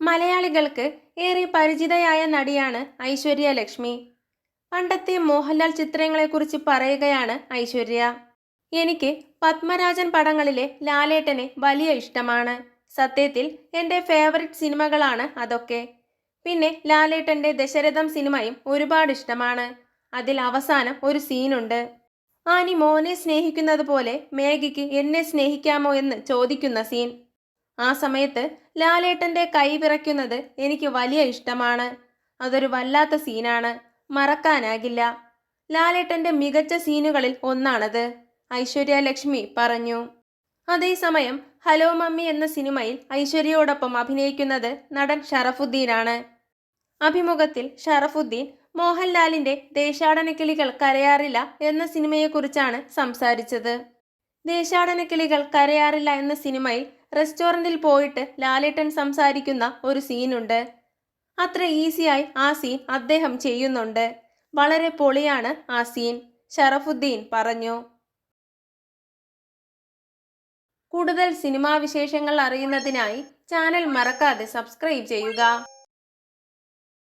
മലയാളികൾക്ക് ഏറെ പരിചിതയായ നടിയാണ് ഐശ്വര്യ ലക്ഷ്മി. പണ്ടത്തെ മോഹൻലാൽ ചിത്രങ്ങളെക്കുറിച്ച് പറയുകയാണ് ഐശ്വര്യ. എനിക്ക് പത്മരാജൻ പടങ്ങളിലെ ലാലേട്ടനെ വലിയ ഇഷ്ടമാണ്. സത്യത്തിൽ എന്റെ ഫേവറിറ്റ് സിനിമകളാണ് അതൊക്കെ. പിന്നെ ലാലേട്ടന്റെ ദശരഥം സിനിമയും ഒരുപാട് ഇഷ്ടമാണ്. അതിൽ അവസാനം ഒരു സീനുണ്ട്. ആനി മോനെ സ്നേഹിക്കുന്നത് പോലെ മേഘയ്ക്ക് എന്നെ സ്നേഹിക്കാമോ എന്ന് ചോദിക്കുന്ന സീൻ. ആ സമയത്ത് ലാലേട്ടന്റെ കൈ വിറയ്ക്കുന്നത് എനിക്ക് വലിയ ഇഷ്ടമാണ്. അതൊരു വല്ലാത്ത സീനാണ്. മറക്കാനാകില്ല. ലാലേട്ടന്റെ മികച്ച സീനുകളിൽ ഒന്നാണത്. ഐശ്വര്യ ലക്ഷ്മി പറഞ്ഞു. അതേസമയം ഹലോ മമ്മി എന്ന സിനിമയിൽ ഐശ്വര്യയോടൊപ്പം അഭിനയിക്കുന്നത് നടൻ ഷറഫുദ്ദീനാണ്. അഭിമുഖത്തിൽ ഷറഫുദ്ദീൻ മോഹൻലാലിന്റെ ദേശാടനക്കിളികൾ കരയാറില്ല എന്ന സിനിമയെക്കുറിച്ചാണ് സംസാരിച്ചത്. ദേശാടനക്കിളികൾ കരയാറില്ല എന്ന സിനിമയിൽ റെസ്റ്റോറന്റിൽ പോയിട്ട് ലാലേട്ടൻ സംസാരിക്കുന്ന ഒരു സീനുണ്ട്. അത്ര ഈസിയായി ആ സീൻ അദ്ദേഹം ചെയ്യുന്നുണ്ട്. വളരെ പൊളിയാണ് ആ സീൻ ഷറഫുദ്ദീൻ പറഞ്ഞു. കൂടുതൽ സിനിമാ വിശേഷങ്ങൾ അറിയുന്നതിനായി ചാനൽ മറക്കാതെ സബ്സ്ക്രൈബ് ചെയ്യുക.